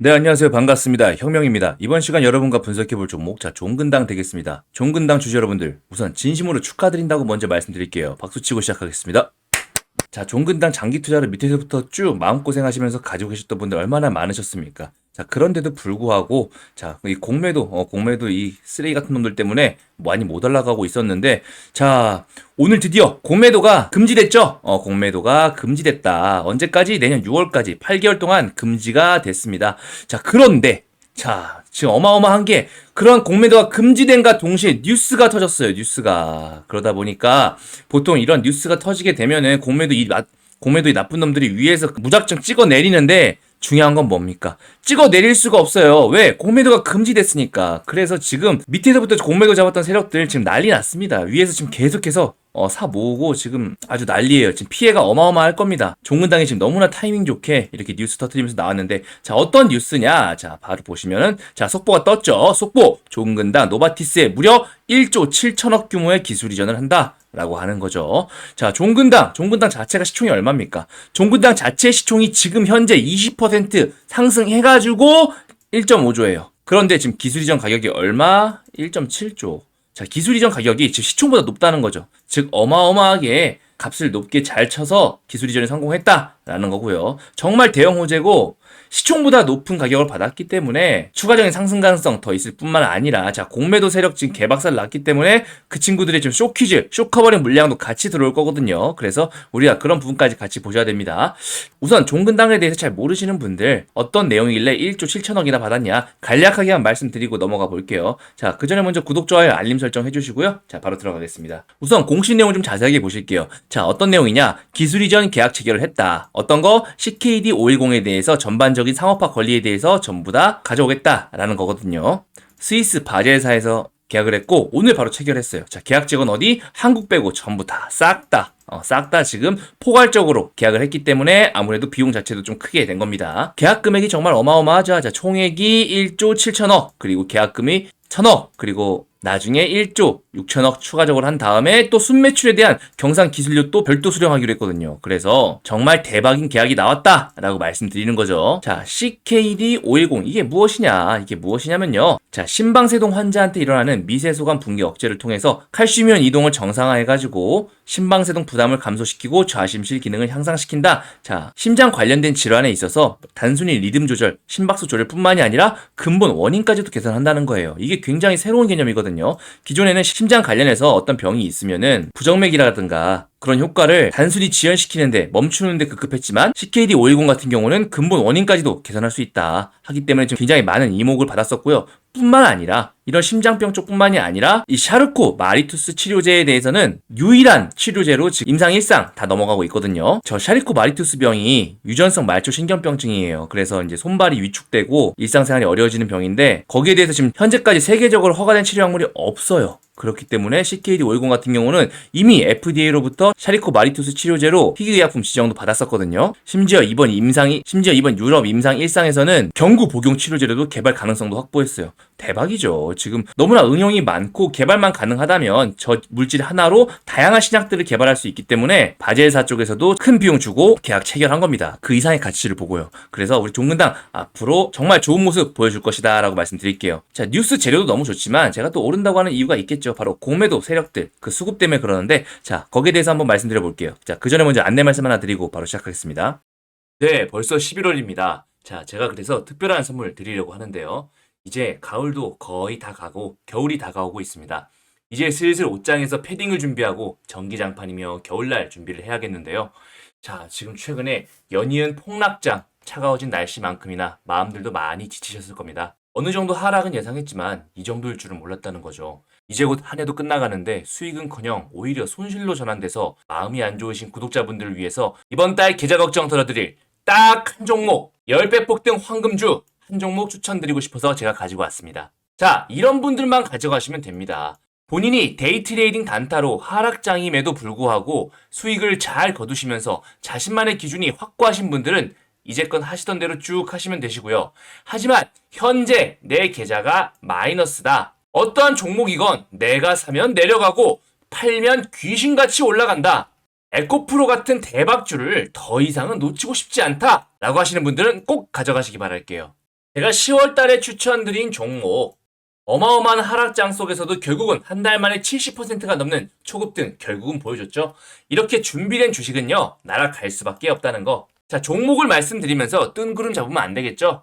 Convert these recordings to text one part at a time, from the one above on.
네, 안녕하세요. 반갑습니다. 혁명입니다. 이번 시간 여러분과 분석해 볼 종목, 자, 종근당 되겠습니다. 종근당 주주 여러분들, 우선 진심으로 축하드린다고 먼저 말씀드릴게요. 박수 치고 시작하겠습니다. 자, 종근당 장기 투자를 밑에서부터 쭉 마음고생하시면서 가지고 계셨던 분들 얼마나 많으셨습니까? 자, 그런데도 불구하고, 자, 이 공매도, 어, 공매도 이 쓰레기 같은 놈들 때문에 많이 못 올라가고 있었는데, 자, 오늘 드디어 공매도가 금지됐죠? 어, 공매도가 금지됐다. 언제까지? 내년 6월까지 8개월 동안 금지가 됐습니다. 자, 그런데, 자, 지금 어마어마한 게 그런 공매도가 금지된과 동시에 뉴스가 터졌어요. 뉴스가. 그러다 보니까 보통 이런 뉴스가 터지게 되면은 공매도 이 나- 공매도 이 나쁜 놈들이 위에서 무작정 찍어 내리는데 중요한 건 뭡니까? 찍어 내릴 수가 없어요. 왜? 공매도가 금지됐으니까. 그래서 지금 밑에서부터 공매도 잡았던 세력들 지금 난리 났습니다. 위에서 지금 계속해서 어, 사 모으고 지금 아주 난리예요. 지금 피해가 어마어마할 겁니다. 종근당이 지금 너무나 타이밍 좋게 이렇게 뉴스 터트리면서 나왔는데 자 어떤 뉴스냐? 자 바로 보시면은 자 속보가 떴죠. 속보 종근당 노바티스에 무려 1조 7천억 규모의 기술 이전을 한다. 라고 하는 거죠. 자, 종근당, 종근당 자체가 시총이 얼마입니까? 종근당 자체 시총이 지금 현재 20% 상승해가지고 1.5조예요. 그런데 지금 기술 이전 가격이 얼마? 1.7조. 자, 기술 이전 가격이 지금 시총보다 높다는 거죠. 즉, 어마어마하게 값을 높게 잘 쳐서 기술 이전에 성공했다라는 거고요. 정말 대형 호재고 시총보다 높은 가격을 받았기 때문에 추가적인 상승 가능성 더 있을 뿐만 아니라 자 공매도 세력 지금 개박살 났기 때문에 그 친구들의 지금 쇼퀴즈 쇼커버링 물량도 같이 들어올 거거든요. 그래서 우리가 그런 부분까지 같이 보셔야 됩니다. 우선 종근당에 대해서 잘 모르시는 분들 어떤 내용이길래 1조 7천억이나 받았냐 간략하게 한 말씀드리고 넘어가 볼게요. 자 그 전에 먼저 구독 좋아요 알림 설정 해주시고요. 자 바로 들어가겠습니다. 우선 공식 내용 좀 자세하게 보실게요. 자 어떤 내용이냐 기술 이전 계약 체결을 했다. 어떤 거 CKD 510에 대해서 전반적 인 상업화 권리에 대해서 전부 다 가져오겠다라는 거거든요. 스위스 바젤사에서 계약을 했고 오늘 바로 체결했어요. 자 계약직은 어디 한국 빼고 전부 다 싹 다. 어, 싹 다 지금 포괄적으로 계약을 했기 때문에 아무래도 비용 자체도 좀 크게 된 겁니다. 계약 금액이 정말 어마어마하죠. 자, 총액이 1조 7천억, 그리고 계약금이 1천억, 그리고 나중에 1조 6천억 추가적으로 한 다음에 또 순매출에 대한 경상 기술료 또 별도 수령하기로 했거든요. 그래서 정말 대박인 계약이 나왔다라고 말씀드리는 거죠. 자, CKD 510 이게 무엇이냐? 이게 무엇이냐면요. 자, 심방세동 환자한테 일어나는 미세소관 붕괴 억제를 통해서 칼슘이온 이동을 정상화해 가지고 심방세동 부담을 감소시키고 좌심실 기능을 향상시킨다. 자, 심장 관련된 질환에 있어서 단순히 리듬 조절, 심박수 조절뿐만이 아니라 근본 원인까지도 개선한다는 거예요. 이게 굉장히 새로운 개념이거든요. 기존에는 심장 관련해서 어떤 병이 있으면은 부정맥이라든가 그런 효과를 단순히 지연시키는데 멈추는데 급급했지만 CKD 510 같은 경우는 근본 원인까지도 개선할 수 있다 하기 때문에 지금 굉장히 많은 이목을 받았었고요. 뿐만 아니라 이런 심장병 쪽뿐만이 아니라 이 샤르코 마리투스 치료제에 대해서는 유일한 치료제로 지금 임상 1상 다 넘어가고 있거든요. 저 샤르코 마리투스 병이 유전성 말초 신경병증이에요. 그래서 이제 손발이 위축되고 일상생활이 어려워지는 병인데 거기에 대해서 지금 현재까지 세계적으로 허가된 치료 약물이 없어요. 그렇기 때문에 CKD 510 같은 경우는 이미 FDA로부터 샤리코 마리투스 치료제로 희귀의약품 지정도 받았었거든요. 심지어 이번 임상이 심지어 이번 유럽 임상 1상에서는 경구 복용 치료제로도 개발 가능성도 확보했어요. 대박이죠. 지금 너무나 응용이 많고 개발만 가능하다면 저 물질 하나로 다양한 신약들을 개발할 수 있기 때문에 바젤사 쪽에서도 큰 비용 주고 계약 체결한 겁니다. 그 이상의 가치를 보고요. 그래서 우리 종근당 앞으로 정말 좋은 모습 보여줄 것이다라고 말씀드릴게요. 자 뉴스 재료도 너무 좋지만 제가 또 오른다고 하는 이유가 있겠죠. 바로 공매도 세력들 그 수급 때문에 그러는데 자 거기에 대해서 한번 말씀드려 볼게요. 자 그 전에 먼저 안내 말씀 하나 드리고 바로 시작하겠습니다. 네 벌써 11월입니다. 자 제가 그래서 특별한 선물 드리려고 하는데요. 이제 가을도 거의 다 가고 겨울이 다가오고 있습니다. 이제 슬슬 옷장에서 패딩을 준비하고 전기장판이며 겨울날 준비를 해야겠는데요. 자, 지금 최근에 연이은 폭락장, 차가워진 날씨만큼이나 마음들도 많이 지치셨을 겁니다. 어느 정도 하락은 예상했지만 이 정도일 줄은 몰랐다는 거죠. 이제 곧 한 해도 끝나가는데 수익은커녕 오히려 손실로 전환돼서 마음이 안 좋으신 구독자분들을 위해서 이번 달 계좌 걱정 덜어드릴 딱 한 종목 10배 폭등 황금주 한 종목 추천드리고 싶어서 제가 가지고 왔습니다. 자, 이런 분들만 가져가시면 됩니다. 본인이 데이트레이딩 단타로 하락장임에도 불구하고 수익을 잘 거두시면서 자신만의 기준이 확고하신 분들은 이제껏 하시던 대로 쭉 하시면 되시고요. 하지만 현재 내 계좌가 마이너스다. 어떠한 종목이건 내가 사면 내려가고 팔면 귀신같이 올라간다. 에코프로 같은 대박주를 더 이상은 놓치고 싶지 않다. 라고 하시는 분들은 꼭 가져가시기 바랄게요. 제가 10월 달에 추천드린 종목 어마어마한 하락장 속에서도 결국은 한 달 만에 70%가 넘는 초급등 결국은 보여줬죠. 이렇게 준비된 주식은요, 날아갈 수밖에 없다는 거. 자, 종목을 말씀드리면서 뜬구름 잡으면 안 되겠죠?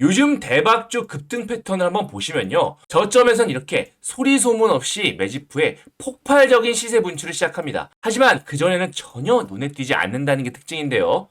요즘 대박주 급등 패턴을 한번 보시면요. 저점에선 이렇게 소리 소문 없이 매집 후에 폭발적인 시세 분출을 시작합니다. 하지만 그전에는 전혀 눈에 띄지 않는다는 게 특징인데요.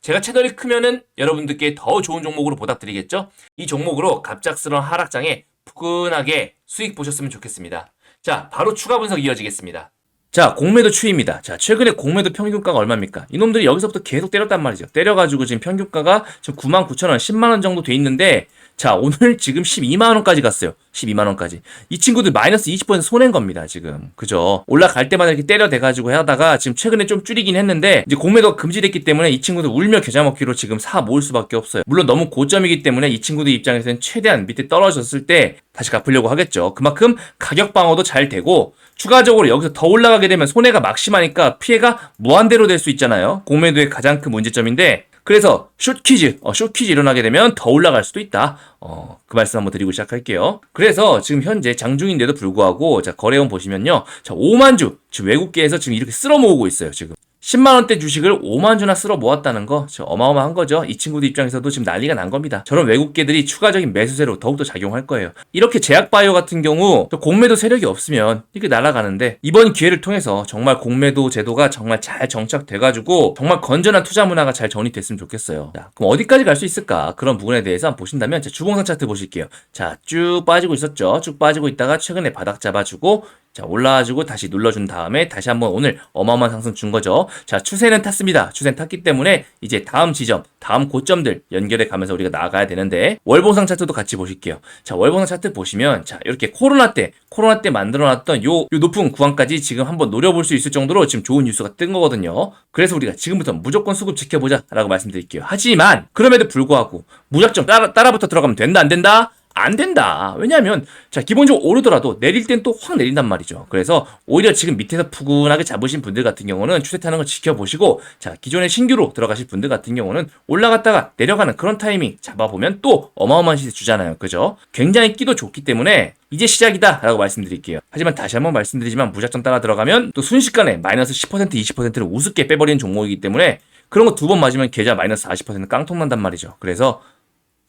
제가 채널이 크면은 여러분들께 더 좋은 종목으로 보답드리겠죠? 이 종목으로 갑작스러운 하락장에 푸근하게 수익 보셨으면 좋겠습니다. 자, 바로 추가 분석 이어지겠습니다. 자, 공매도 추이입니다. 자, 최근에 공매도 평균가가 얼마입니까? 이놈들이 여기서부터 계속 때렸단 말이죠. 때려가지고 지금 평균가가 지금 99,000원, 10만 원 정도 돼 있는데, 자, 오늘 지금 12만원까지 갔어요. 12만원까지. 이 친구들 마이너스 20% 손해인 겁니다, 지금. 그죠? 올라갈 때마다 이렇게 때려대가지고 하다가 지금 최근에 좀 줄이긴 했는데, 이제 공매도가 금지됐기 때문에 이 친구들 울며 겨자 먹기로 지금 사 모을 수밖에 없어요. 물론 너무 고점이기 때문에 이 친구들 입장에서는 최대한 밑에 떨어졌을 때 다시 갚으려고 하겠죠. 그만큼 가격 방어도 잘 되고, 추가적으로 여기서 더 올라가게 되면 손해가 막심하니까 피해가 무한대로 될 수 있잖아요. 공매도의 가장 큰 문제점인데 그래서 숏 퀴즈, 어, 숏 퀴즈 일어나게 되면 더 올라갈 수도 있다. 어, 그 말씀 한번 드리고 시작할게요. 그래서 지금 현재 장중인데도 불구하고 자 거래원 보시면요, 자 5만 주 지금 외국계에서 지금 이렇게 쓸어 모으고 있어요. 지금 10만 원대 주식을 5만 주나 쓸어 모았다는 거 어마어마한 거죠. 이 친구들 입장에서도 지금 난리가 난 겁니다. 저런 외국계들이 추가적인 매수세로 더욱더 작용할 거예요. 이렇게 제약바이오 같은 경우 저 공매도 세력이 없으면 이렇게 날아가는데 이번 기회를 통해서 정말 공매도 제도가 정말 잘 정착돼가지고 정말 건전한 투자 문화가 잘 정립됐으면 좋겠어요. 자, 그럼 어디까지 갈 수 있을까? 그런 부분에 대해서 한번 보신다면 자, 주봉상 차트 보실게요. 자, 쭉 빠지고 있었죠. 쭉 빠지고 있다가 최근에 바닥 잡아주고 자, 올라와주고 다시 눌러준 다음에 다시 한번 오늘 어마어마한 상승 준 거죠. 자, 추세는 탔습니다. 추세는 탔기 때문에 이제 다음 지점, 다음 고점들 연결해 가면서 우리가 나가야 되는데 월봉상 차트도 같이 보실게요. 자, 월봉상 차트 보시면 자, 이렇게 코로나 때, 코로나 때 만들어 놨던 요, 요 높은 구간까지 지금 한번 노려볼 수 있을 정도로 지금 좋은 뉴스가 뜬 거거든요. 그래서 우리가 지금부터 무조건 수급 지켜보자 라고 말씀드릴게요. 하지만 그럼에도 불구하고 무작정 따라, 따라부터 들어가면 된다 안 된다? 안 된다. 왜냐하면 자 기본적으로 오르더라도 내릴 땐 또 확 내린단 말이죠. 그래서 오히려 지금 밑에서 푸근하게 잡으신 분들 같은 경우는 추세 타는 거 지켜보시고 자 기존에 신규로 들어가실 분들 같은 경우는 올라갔다가 내려가는 그런 타이밍 잡아보면 또 어마어마한 시세 주잖아요. 그죠? 굉장히 끼도 좋기 때문에 이제 시작이다 라고 말씀드릴게요. 하지만 다시 한번 말씀드리지만 무작정 따라 들어가면 또 순식간에 마이너스 10% 20%를 우습게 빼버리는 종목이기 때문에 그런 거 두 번 맞으면 계좌 마이너스 40% 깡통 난단 말이죠. 그래서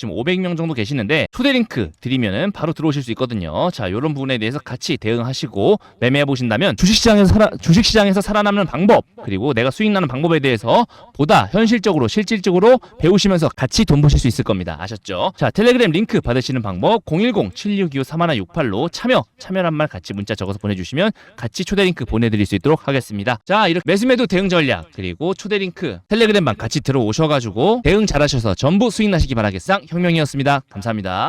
지금 500명 정도 계시는데 초대 링크 드리면은 바로 들어오실 수 있거든요. 자 이런 부분에 대해서 같이 대응하시고 매매해 보신다면 주식시장에서 살아 주식시장에서 살아남는 방법 그리고 내가 수익 나는 방법에 대해서 보다 현실적으로 실질적으로 배우시면서 같이 돈 버실 수 있을 겁니다. 아셨죠? 자 텔레그램 링크 받으시는 방법 010-7625-3168로 참여 참여란 말 같이 문자 적어서 보내주시면 같이 초대 링크 보내드릴 수 있도록 하겠습니다. 자 이렇게 매수매도 대응 전략 그리고 초대 링크 텔레그램방 같이 들어오셔가지고 대응 잘하셔서 전부 수익 나시기 바라겠상 혁명이었습니다. 감사합니다.